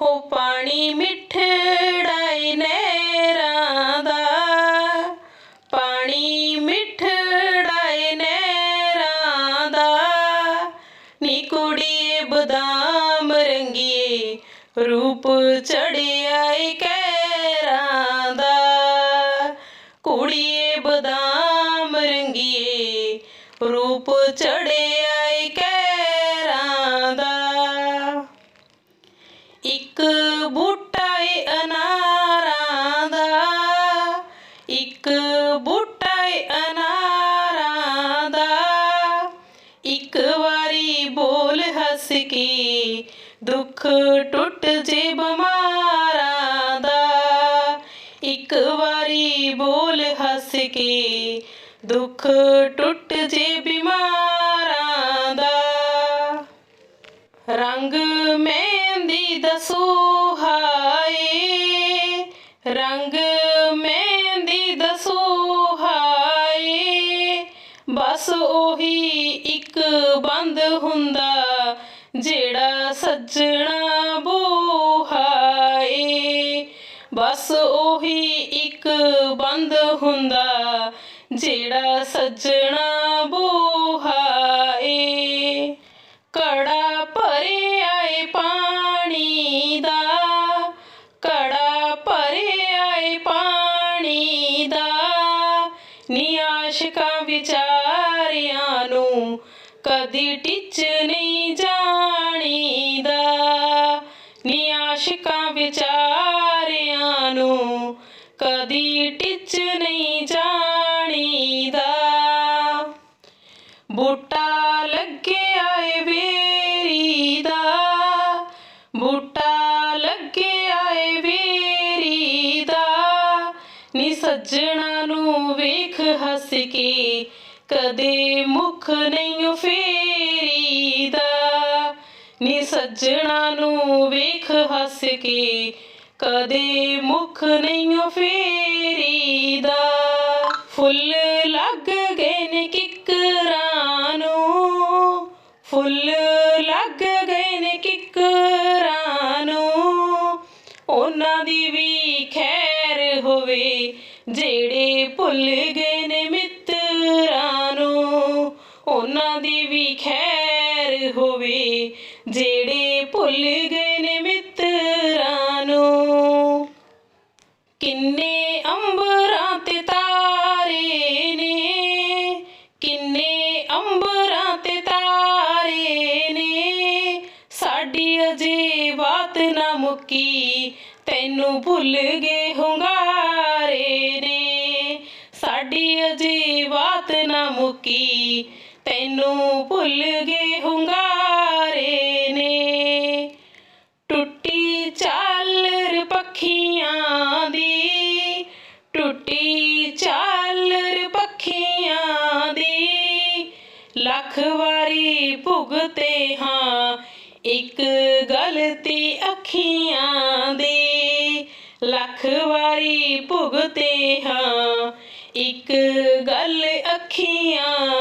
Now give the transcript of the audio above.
ਹੋ ਪਾਣੀ ਮਿੱਠੜਾ ਈ ਨਹਿਰਾਂ ਦਾ। ਪਾਣੀ ਮਿੱਠੜਾਈ ਈ ਨਹਿਰਾਂ ਦਾ। ਨੀ ਕੁੜੀਏ ਬਦਾਮ ਰੰਗੀਏ, ਰੂਪ ਚੜਿਆ ਈ ਕਹਿਰਾਂ ਦਾ। ਕੁੜੀਏ ਬਦਾਮ ਰੰਗੀਏ, ਰੂਪ ਚੜਿਆ ਇੱਕ ਬੂਟਾ ਅਨਾਰਾਂ ਦਾ, ਇੱਕ ਵਾਰੀ ਬੋਲ ਹੱਸ ਕੇ ਦੁੱਖ ਟੁੱਟ ਜੇ ਬਿਮਾਰਾਂ ਦਾ, ਇੱਕ ਵਾਰੀ ਬੋਲ ਹੱਸ ਕੇ ਦੁੱਖ ਟੁੱਟ ਜੇ ਬਿਮਾਰਾਂ ਦਾ। ਰੰਗ ਮਹਿੰਦੀ ਦਸੋ ਹਾਏ, ਰੰਗ ਉਹੀ ਇੱਕ ਬੰਦ ਹੁੰਦਾ, ਜਿਹੜਾ ਸੱਜਣਾ ਬੋਹਾਏ। ਬਸ ਉਹੀ ਇੱਕ ਬੰਦ ਹੁੰਦਾ, ਜਿਹੜਾ ਸੱਜਣਾ ਬੋਹਾਏ। ਕੜਾ ਭਰੇ ਆਏ ਪਾਣੀ ਦਾ, ਕੜਾ ਭਰੇ ਆਏ ਪਾਣੀ ਦਾ। ਨਿਆਸ਼ਕਾਂ ਵਿਚਾਰ ਵਿਚਾਰਿਆਂ ਨੂੰ ਕਦੀ ਟਿੱਚ ਨਹੀਂ ਜਾਣੀਦਾ। ਨੀ ਆਸ਼ਿਕਾਂ ਵਿਚਾਰਿਆਂ ਨੂੰ ਕਦੀ ਟਿੱਚ ਨਹੀਂ ਜਾਣੀਦਾ। ਬੂਟਾ ਲੱਗਿਆ ਏ ਵੇਰੀ ਦਾ। ਬੂਟਾ ਲੱਗਿਆ ਏ ਵੇਰੀ ਦਾ। ਨੀ ਸੱਜਣਾ ਨੂੰ ਵੇਖ ਹੱਸ ਕੇ ਕਦੇ ਮੁਖ ਨਹੀਂ ਫੇਰੀਦਾ, ਨੀ ਸੱਜਣਾ ਨੂੰ ਵੇਖ ਹੱਸ ਕੇ। ਕਦੇ ਮੁਖ ਨਹੀਂ ਫੇਰੀਦਾ, ਫੁੱਲ ਲੱਗ ਗਏ ਨੇ ਕਿਕਰਾਂ ਨੂੰ ਫੁੱਲ ਲੱਗ ਗਏ ਨੇ ਕਿਕਰਾਂ ਨੂੰ ਉਹਨਾਂ ਦੀ ਵੀ ਖੈਰ ਹੋਵੇ, ਜਿਹੜੇ ਭੁੱਲ ਗਏ ਨੇ ਖੈਰ ਹੋਵੇ, ਜਿਹੜੇ ਭੁੱਲ ਗਏ ਨੇ ਮਿੱਤਰਾਂ ਨੂੰ। ਕਿੰਨੇ ਅੰਬਰਾਂ ਤੇ ਤਾਰੇ ਨੇ, ਕਿੰਨੇ ਅੰਬਰਾਂ ਤੇ ਤਾਰੇ ਨੇ। ਸਾਡੀ ਅਜੇ ਬਾਤ ਨਾ ਮੁੱਕੀ, ਤੈਨੂੰ ਭੁੱਲ ਗਏ ਹੁੰਗਾਰੇ ਨੇ। ਅਜੇ ਬਾਤ ਨਾ ਮੁੱਕੀ, ਤੈਨੂੰ ਭੁੱਲ ਗਏ ਹੁੰਗਾਰੇ ਨੇ। ਟੁੱਟੀ ਚਾਲਰ ਪੱਖੀਆਂ ਦੀ, ਟੁੱਟੀ ਚਾਲਰ ਪੱਖੀਆਂ ਦੀ, ਲੱਖ ਵਾਰੀ ਭੁਗਤੇ ਹਾਂ ਇੱਕ ਗਲਤੀ ਅੱਖੀਆਂ ਦੀ, ਲੱਖ ਵਾਰੀ ਭੁਗਤੇ ਹਾਂ ਇੱਕ ਗੱਲ ਅੱਖੀਆਂ ਦੀ